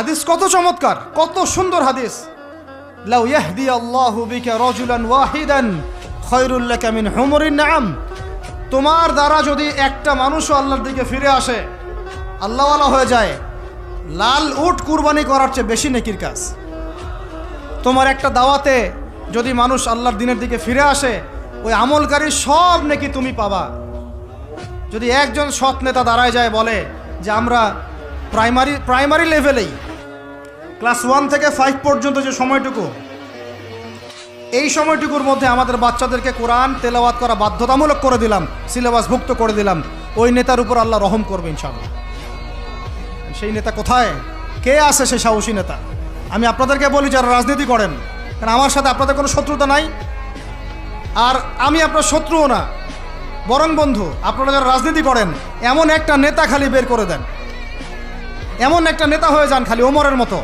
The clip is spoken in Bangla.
হাদিস কত চমৎকার, কত সুন্দর হাদিস। লাউ ইয়াহদি আল্লাহু বিকা রাজুলান ওয়াহিদান, খায়রুল লাকা মিন হুমুরিন নাম তোমার দ্বারা যদি একটা মানুষও আল্লাহর দিকে ফিরে আসে, আল্লাহওয়ালা হয়ে যায়। লাল উট কুরবানি করার চেয়ে বেশি নেকির কাজ। তোমার একটা দাওয়াতে যদি মানুষ আল্লাহর দিনের দিকে ফিরে আসে, ওই আমলকারীর সব নেকি তুমি পাবা। যদি একজন সৎ নেতা দাঁড়ায় যায় বলে যে আমরা প্রাইমারি প্রাইমারি লেভেলেই ক্লাস ওয়ান থেকে ফাইভ পর্যন্ত যে সময়টুকু, এই সময়টুকুর মধ্যে আমাদের বাচ্চাদেরকে কোরআন তেলাওয়াত করা বাধ্যতামূলক করে দিলাম সিলেবাস ভুক্ত করে দিলাম। ওই নেতার উপর আল্লাহ রহম করবে ইনশাআল্লাহ। সেই নেতা কোথায়? কে আছে সেই সাহসী নেতা? আমি আপনাদেরকে বলি যারা রাজনীতি করেন, কারণ আমার সাথে আপনাদের কোনো শত্রুতা নাই। আর আমি আপনার শত্রুও না, বরং বন্ধু, আপনারা যারা রাজনীতি করেন, এমন একটা নেতা খালি বের করে দেন। এমন একটা নেতা হয়ে যান খালি ওমরের মতো।